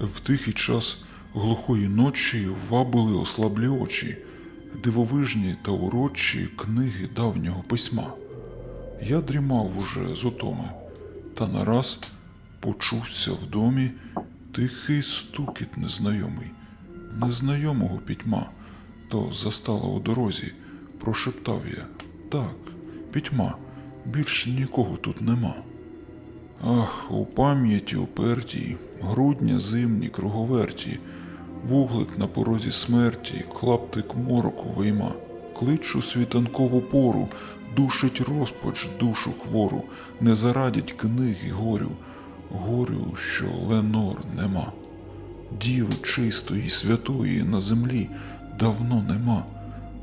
В тихий час глухої ночі вабили ослаблі очі, дивовижні та урочі книги давнього письма. Я дрімав уже з утоми, та нараз почувся в домі тихий стукіт незнайомий, незнайомого пітьма, то застала у дорозі, прошептав я. Так, пітьма, більш нікого тут нема. Ах, у пам'яті упертій, грудня зимні круговерті, вуглик на порозі смерті, клаптик мороку вийма. Кличу світанкову пору, душить розпач душу хвору, не зарадять книги горю, горю, що Ленор нема. Діви чистої, святої на землі давно нема,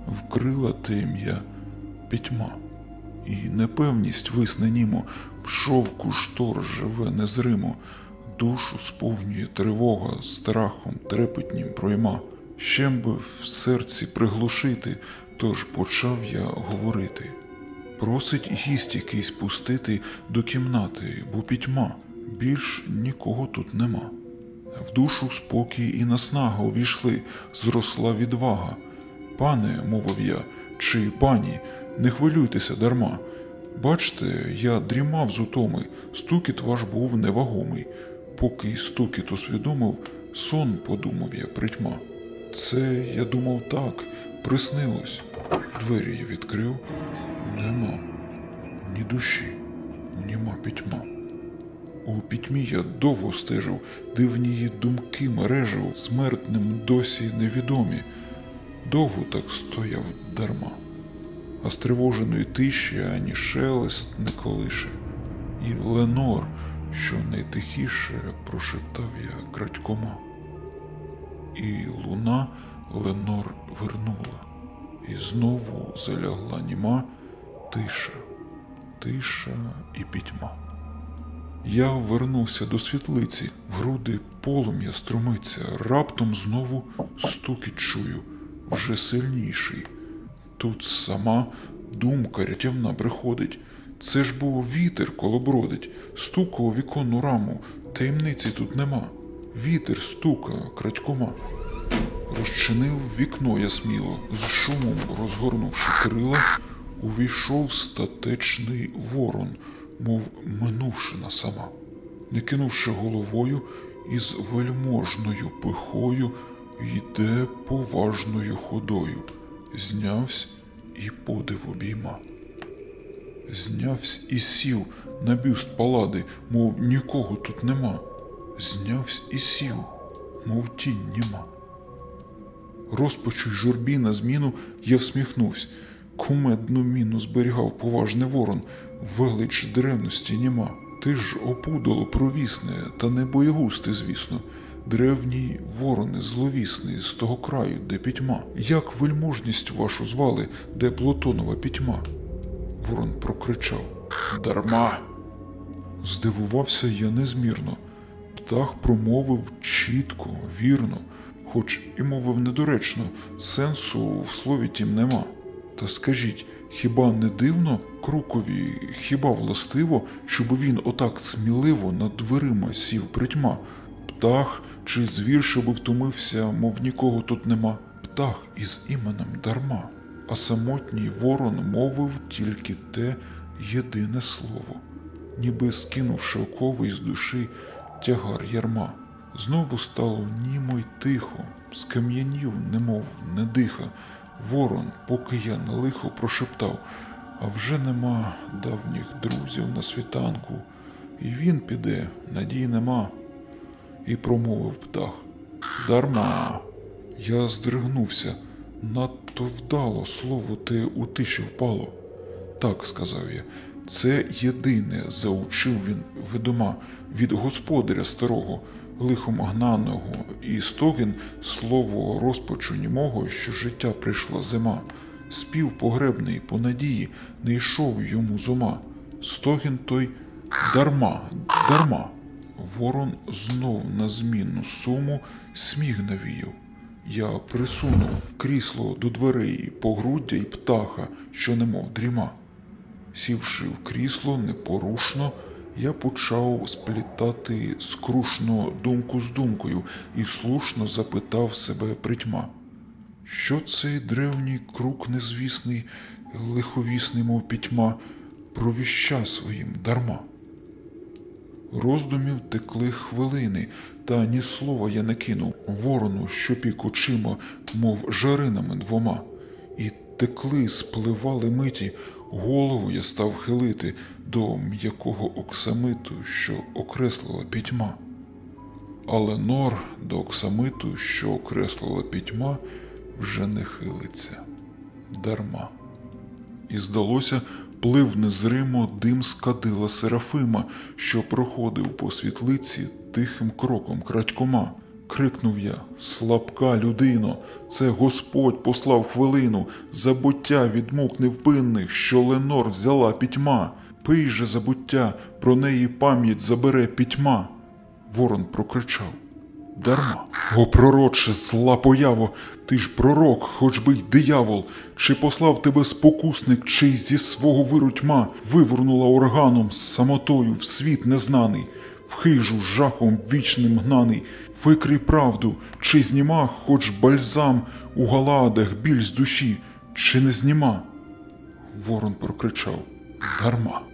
вкрила тем'я пітьма. І непевність висне німо, в шовку штор живе незримо, душу сповнює тривога, страхом трепетнім пройма. Щем би в серці приглушити, тож почав я говорити. Просить гість якийсь пустити до кімнати, бо пітьма, більш нікого тут нема. В душу спокій і наснага увійшли, зросла відвага. Пане, мовив я, чи пані, не хвилюйтеся дарма. Бачте, я дрімав з утоми, стукіт ваш був невагомий. Поки стукіт усвідомив, сон подумав я притьма. Це, я думав, так, приснилось. Двері я відкрив, нема ні душі, німа пітьма. У пітьмі я довго стежив, дивні її думки мережив, смертним досі невідомі. Довго так стояв дарма, а стривоженої тиші ані шелест не колише, і Ленор, що найтихіше прошептав я крадькома. І луна Ленор вернула, і знову залягла німа тиша, тиша і пітьма. Я вернувся до світлиці, в груди полум'я струмиться, раптом знову стукіт чую, вже сильніший. Тут сама думка рятівна приходить. Це ж був вітер колобродить, стука у віконну раму, таємниці тут нема. Вітер стука крадькома. Розчинив вікно я сміло, з шумом розгорнувши крила, увійшов статечний ворон, мов минувшина сама, не кинувши головою, із вельможною пихою йде поважною ходою, знявсь і подив обійма. Знявсь і сів на бюст палади, мов нікого тут нема. Знявсь і сів, мов тінь німа. Розпачу й журбі на зміну я всміхнувсь. Кумедну міну зберігав поважний ворон, велич древності німа. Ти ж опудало провісне, та не боєгусти, звісно. Древній ворони зловісний з того краю, де пітьма. Як вельможність вашу звали, де Платонова пітьма? Ворон прокричав Дарма. Здивувався я незмірно. Птах промовив чітко, вірно, хоч і мовив недоречно, сенсу в слові тім нема. Та скажіть, хіба не дивно крукові, хіба властиво, щоб він отак сміливо над дверима сів притьма? Птах чи звір, щоб втомився, мов нікого тут нема? Птах із іменем дарма. А самотній ворон мовив тільки те єдине слово, ніби скинувши окови з душі тягар ярма. Знову стало німо й тихо, скам'янів, немов не диха. Ворон, поки я на лихо прошептав, а вже нема давніх друзів на світанку, і він піде, надій нема. І промовив птах. Дарма. Я здригнувся. Надто вдало слово те у тиші впало. Так, сказав я, це єдине заучив він видома від господаря старого, лихом гнаного, і стогін слово розпачу німого, що життя прийшла зима. Спів погребний по надії не йшов йому з ума. Стогін той дарма, дарма. Ворон знов на змінну суму сміх навіяв. Я присунув крісло до дверей погруддя й птаха, що немов дріма. Сівши в крісло непорушно, я почав сплітати скрушно думку з думкою і слушно запитав себе притьма. Що цей древній круг незвісний, лиховісний, мов пітьма, провіща своїм дарма? Роздумів текли хвилини, та ні слова я не кинув ворону, що пік очима, мов жаринами двома. І текли, спливали миті, голову я став хилити до м'якого оксамиту, що окреслила пітьма. Але нор до оксамиту, що окреслила пітьма, вже не хилиться дарма. І здалося, плив незримо дим з кадила Серафима, що проходив по світлиці тихим кроком крадькома. Крикнув я: Слабка людино, це Господь послав хвилину, забуття від мук невпинних, що Ленор взяла пітьма. Пий же забуття, про неї пам'ять забере пітьма. Ворон прокричав. Дарма. О, пророче, зла появо, ти ж пророк, хоч би й диявол, чи послав тебе спокусник, чи й зі свого виру тьма вивернула органом самотою в світ незнаний, в хижу жахом вічним гнаний, викрий правду, чи зніма хоч бальзам у галадах біль з душі, чи не зніма? Ворон прокричав дарма.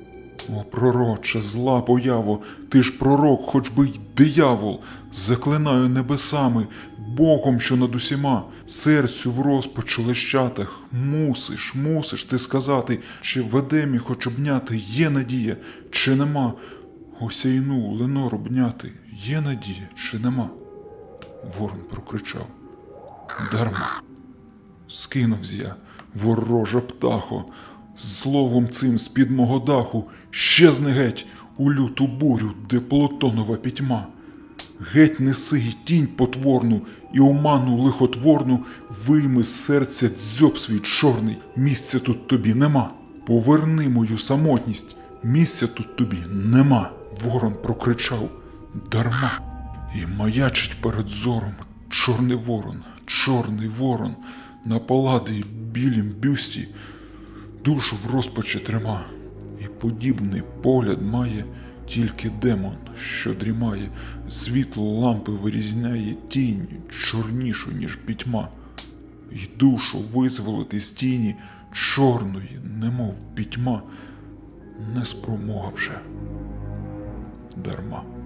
О, пророче, зла появо, ти ж пророк, хоч би й диявол, заклинаю небесами, Богом, що над усіма, серцю в розпачу лещатах, мусиш, мусиш ти сказати, чи в Едемі хоч обняти є надія, чи нема. Осяйну Ленор обняти, є надія, чи нема? Ворон прокричав. Дарма. Скинувсь я, ворожа птахо, словом цим з-під мого даху, щезни геть у люту бурю, де плутонова пітьма. Геть неси й тінь потворну і оману лихотворну, вийми з серця дзьоб свій чорний, місця тут тобі нема. Поверни мою самотність, місця тут тобі нема. Ворон прокричав дарма. І маячить перед зором чорний ворон, чорний ворон, на паладі білім бюсті, душу в розпачі трима, і подібний погляд має тільки демон, що дрімає, світло лампи вирізняє тінь, чорнішу, ніж пітьма, і душу визволити з тіні чорної, немов пітьма, не спромога вже дарма.